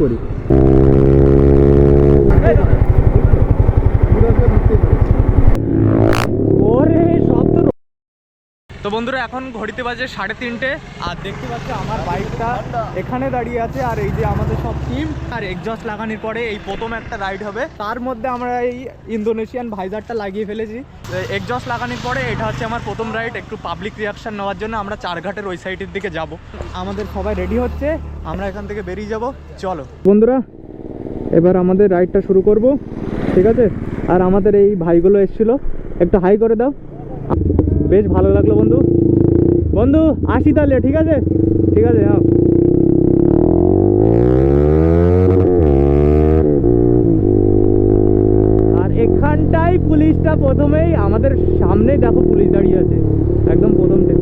করি। বন্ধুরা এখন ঘড়িতে বাজে সাড়ে তিনটে। আর দেখতে পাচ্ছ আমার বাইকটা এখানে দাঁড়িয়ে আছে আর এই যে আমাদের সব টিম আর এক্সস্ট লাগানোর পরে এই প্রথম একটা রাইড হবে। তার মধ্যে আমরা এই ইন্দোনেশিয়ান ভাইজারটা লাগিয়ে ফেলেছি। এক্সস্ট লাগানোর পরে এটা হচ্ছে আমার প্রথম রাইড একটু পাবলিক রিয়াকশন নেওয়ার জন্য আমরা চারঘাটের ওই সাইডের দিকে যাব। আমাদের সবাই রেডি হচ্ছে। আমরা এখান থেকে বেরিয়ে যাব। চলো। বন্ধুরা এবার আমাদের রাইডটা শুরু করব। ঠিক আছে? আর আমাদের এই ভাইগুলো এসেছিল। একটু হাই করে দাও। বেশ ভালো লাগল বন্ধু। বন্ধু, আসি তাহলে, ঠিক আছে? ঠিক আছে হ্যাঁ আর এখানটাই পুলিশটা প্রথমেই আমাদের সামনে দেখো, পুলিশ দাঁড়িয়ে আছে। একদম প্রথম থেকে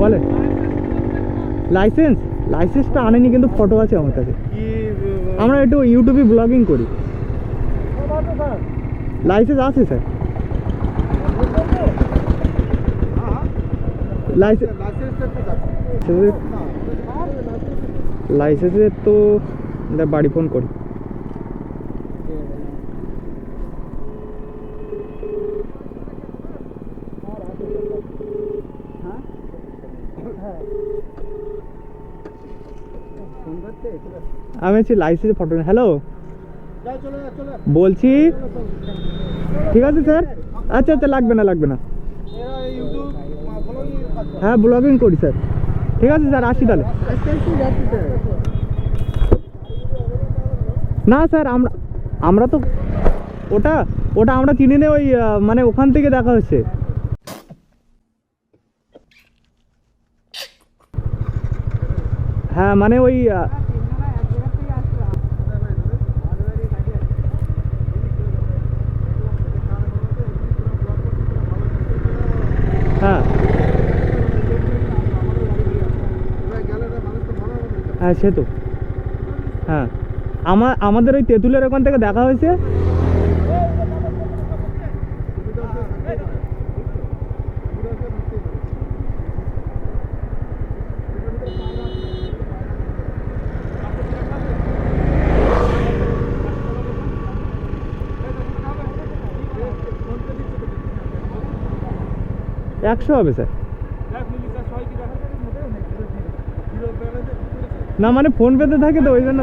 বলেন। বলেন। লাইসেন্স লাইসেন্সটা আনেনি কিন্তু ফটো আছে আমার কাছে। আমরা একটু ইউটিউবে ব্লগিং করি। লাইসেন্স আছে স্যার লাইসেন্স লাইসেন্সের তো বাড়ি ফোন করি। আমি হচ্ছে লাইসেন্স ফটো হ্যালো বলছি? ঠিক আছে স্যার আচ্ছা আচ্ছা লাগবে না লাগবে না। হ্যাঁ ব্লগিং করি স্যার ঠিক আছে স্যার আসি তাহলে। না স্যার আমরা আমরা তো, ওটা ওটা আমরা চিনি না ওই মানে ওখান থেকে দেখা হচ্ছে। হ্যাঁ মানে ওই আহ, হ্যাঁ হ্যাঁ সে তো? হ্যাঁ। আমার, আমাদের ওই তেঁতুলের ওখান থেকে দেখা হয়েছে? একশো হবে, স্যার। না মানে ফোন পেতে থাকে তো, ওই জন্য।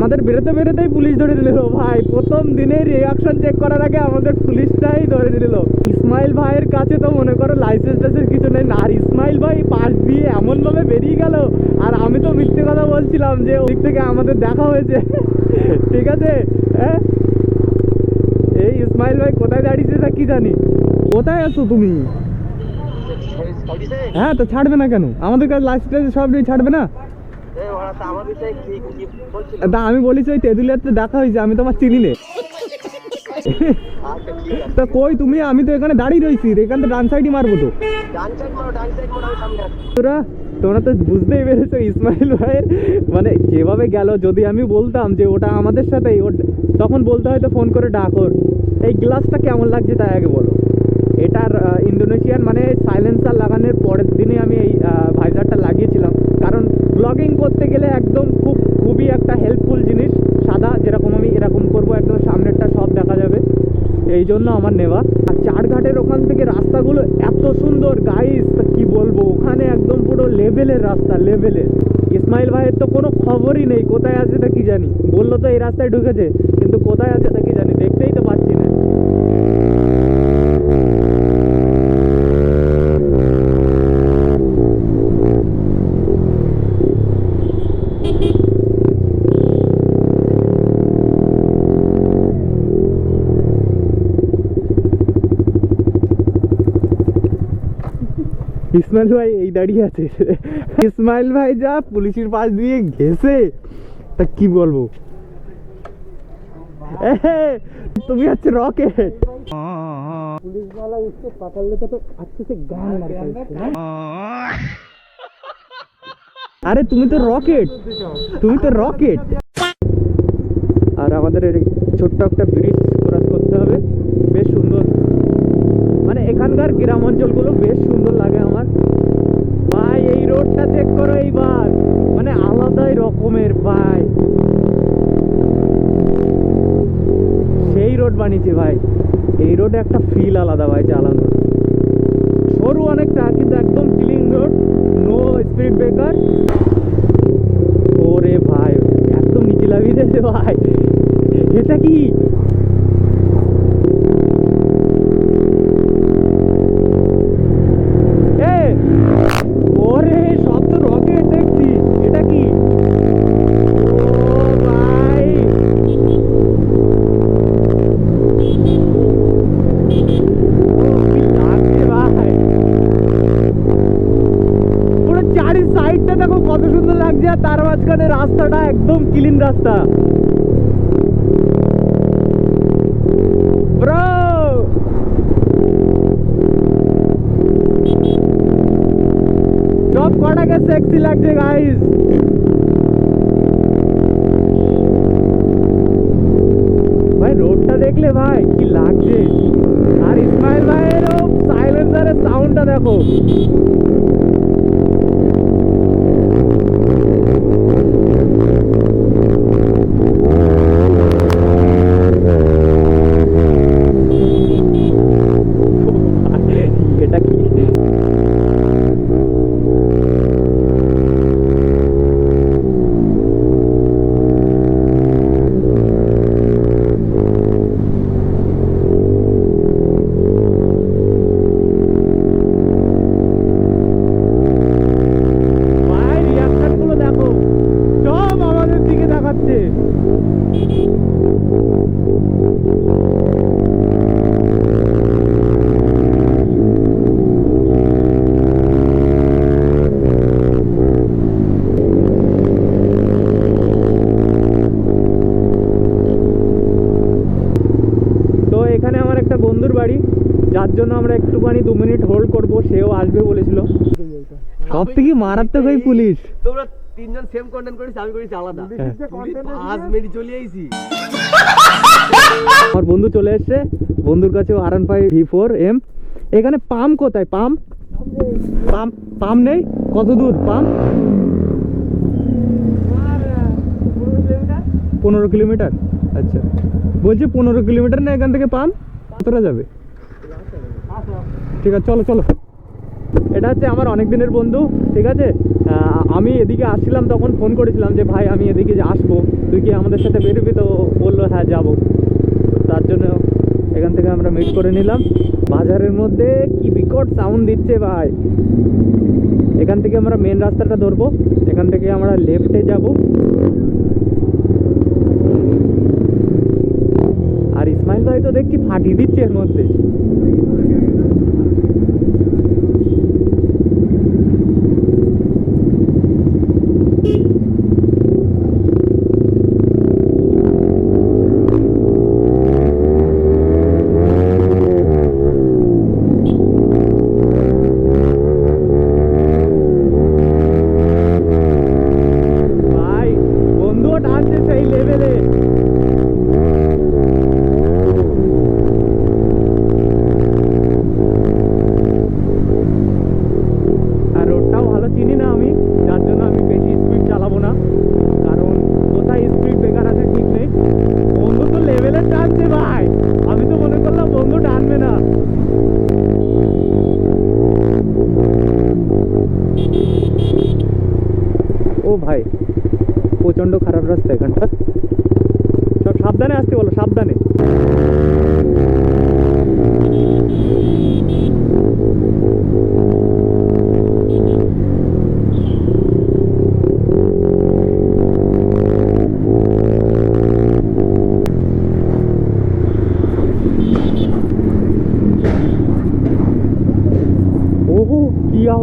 আমাদের বেরোতে বেরোতেই পুলিশ ধরে দিল, ভাই, প্রথম দিনেই রিয়াকশন চেক করার আগে আমাদের পুলিশটাই ধরে দিল। ইসমাইল ভাইয়ের কাছে তো মনে করো লাইসেন্স টাইসেন্স কিছু নেই আর ইসমাইল ভাই পাশ দিয়ে এমন ভাবে বেরিয়ে গেল, আর আমি তো মিথ্যে কথা বলছিলাম যে ওদিক থেকে আমাদের দেখা হয়েছে। ঠিক আছে? হ্যাঁ? এই ইসমাইল ভাই কোথায় দাঁড়িয়েছে তা কি জানি? কোথায় আছো তুমি? হ্যাঁ তো ছাড়বে না কেন? আমাদের কাছে লাইসেন্স সব নিয়ে ছাড়বে না? তা আমি বলিস ওই তো দেখা হয়েছে আমি তোমার চিনি নে। তা কই তুমি? আমি তো এখানে দাঁড়িয়ে রয়েছি এখান থেকে ডান সাইডই মারবো তো। তোরা তোমরা তো বুঝতেই পেরেছ ইসমাইল ভাইয়ের মানে যেভাবে গেল, যদি আমি বলতাম যে ওটা আমাদের সাথেই ও তখন বলতে হয়তো ফোন করে ডাকর এই গ্লাসটা কেমন লাগছে তাই আগে বলো। এটার ইন্দোনেশিয়ান মানে সাইলেন্সার লাগানোর পরের দিনে আমি এই ভাইজারটা লাগিয়েছিলাম। কারণ ব্লগিং করতে গেলে একদম খুব, খুবই একটা হেল্পফুল জিনিস। সাদা যেরকম আমি এরকম করব, একদম সামনেরটা সব দেখা যাবে। এই জন্য আমার নেওয়া। চারঘাটের ওখান থেকে রাস্তাগুলো এত সুন্দর। গাইস তা কি বলব? ওখানে একদম পুরো লেভেলের রাস্তা লেভেলের ইসমাইল ভাইয়ের তো কোনো খবরই নেই। কোথায় আছে তা কি জানি? বলল তো এই রাস্তায় ঢুকেছে, কিন্তু কোথায় আছে তা কি জানি? দেখতেই ইসমাইল ভাই এই দাঁড়িয়ে আছে ইসমাইল ভাই যা পুলিশের পাশ দিয়ে ঘেসে তা কি বলবো তুমি হচ্ছে রকেট पुलिस वाला उसको पकड़ लेता तो अच्छे से गान मारता इसको ना আরে তুমি তো রকেট তুমি তো রকেট আর আমাদের এই ছোট্ট একটা ব্রিজ ক্রস করতে হবে বেশ সুন্দর এখানকার গ্রাম অঞ্চলগুলো বেশ সুন্দর লাগে আমার। ভাই, এই রোডটা চেক করো এইবার। মানে আলাদাই রকমের, ভাই। সেই রোড বানিয়েছে, ভাই। এই রোডে একটা ফিল আলাদা, ভাই চালানো সরু অনেকটা, কিন্তু একদম clean road no speed breaker ওরে ভাই একদম নিচে লাভিয়ে দিয়েছে ভাই। এটা কি? একদম ক্লিন রাস্তা। ব্রো সব কটাকে সেক্সি লাগছে গাইস ভাই রোডটা দেখলে ভাই, কি লাগছে? আর ইসমাইল ভাইয়ের সাইলেন্সারের সাউন্ডটা দেখো। একটুখানি দু মিনিট হোল্ড করব সেও আসবে বলেছিল। সব থেকে মারাত্মক ওই পুলিশ। তোমরা তিনজন সেম কন্টেন্ট করিস আমি করিস আলাদা। পাঁচ মিনিট চলে আইছি। আমার বন্ধু চলে এসছে। বন্ধুর কাছে ফাইভ ভি ফোর এম এখানে পাম্প কোথায়? পাম্প পাম্প পাম্প নেই? কত দূর? পাম্প পনেরো কিলোমিটার। আচ্ছা। বলছি পনেরো কিলোমিটার না এখান থেকে পাম্প কতটা যাবে? ঠিক আছে, চলো চলো। এটা হচ্ছে আমার অনেক দিনের বন্ধু, ঠিক আছে? আমি এদিকে আসছিলাম তখন ফোন করেছিলাম যে, ভাই, আমি এদিকে যে আসব, তুই কি আমাদের সাথে বেরোবি তো বলল হ্যাঁ যাব। তার জন্য এখান থেকে আমরা মিট করে নিলাম। বাজারের মধ্যে কি বিকট সাউন্ড দিচ্ছে, ভাই। এখান থেকে আমরা মেন রাস্তাটা ধরবো। এখান থেকে আমরা লেফটে যাব। আর ইসমাইল ভাই তো দেখছি ফাটিয়ে দিচ্ছে এর মধ্যে।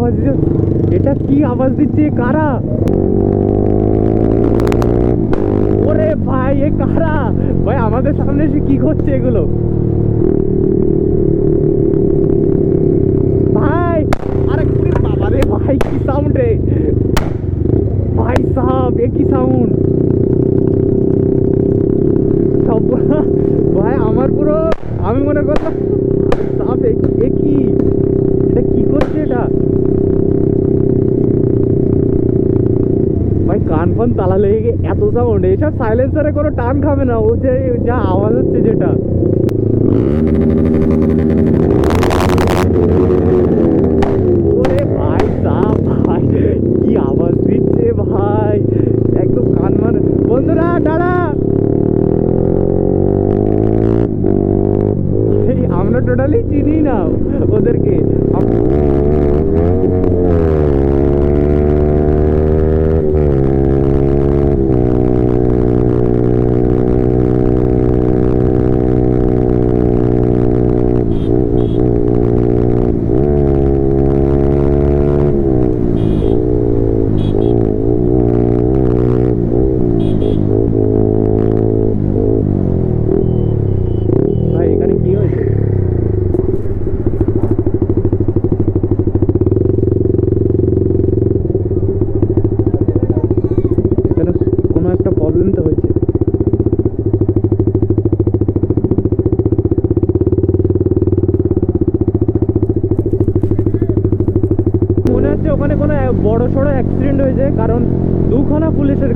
আওয়াজ? এটা কি আওয়াজ দিচ্ছে? কারা? ওরে ভাই, এ কারা? ভাই, আমাদের সামনে এসে কি করছে এগুলো? ভাই, আরে বাবা রে ভাই, কি সাউন্ড রে? ভাই সাহেব, এ কি সাউন্ড ভাই, আমার পুরো আমি মনে করলাম, সাপ এ কি? এটা কি করছে এটা? ভাই, কান ফান তালা লেগে গিয়ে এত সাউন্ড এসব সাইলেন্সারে কোনো টান খাবে না, ও যে, যা আওয়াজ হচ্ছে যেটা।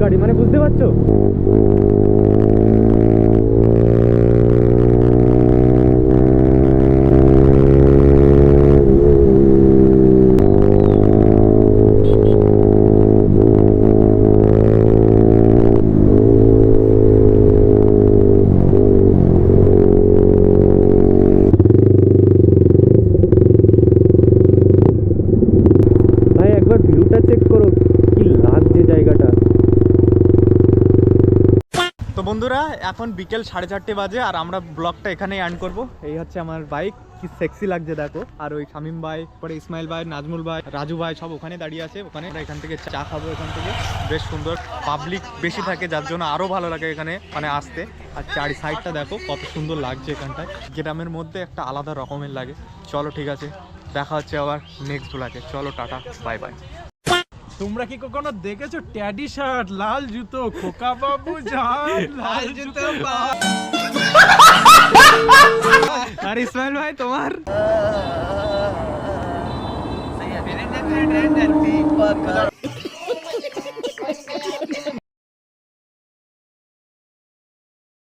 গাড়ি মানে বুঝতে পারছ? বন্ধুরা, এখন বিকেল সাড়ে চারটে বাজে আর আমরা ব্লগটা এখানেই এন্ড করব। এই হচ্ছে আমার বাইক কি সেক্সি লাগছে দেখো। আর ওই শামিম ভাই, পরে ইসমাইল ভাই, নাজমুল ভাই, রাজু ভাই সব ওখানে দাঁড়িয়ে আছে। ওখানে এখান থেকে চা খাব এখান থেকে। বেশ সুন্দর পাবলিক বেশি থাকে, যার জন্য আরও ভালো লাগে এখানে মানে আসতে। আর চারি সাইডটা দেখো, কত সুন্দর লাগছে এখানটায়। গ্রামের মধ্যে একটা আলাদা রকমের লাগে। চলো ঠিক আছে, দেখা হচ্ছে আবার নেক্সট ব্লগে চলো, টাটা বাই বাই তোমরা কি কখনো দেখেছ ট্যাডি শার্ট লাল জুতো খোকা বাবু যান লাল জুতো আর ইসমাইল ভাই তোমার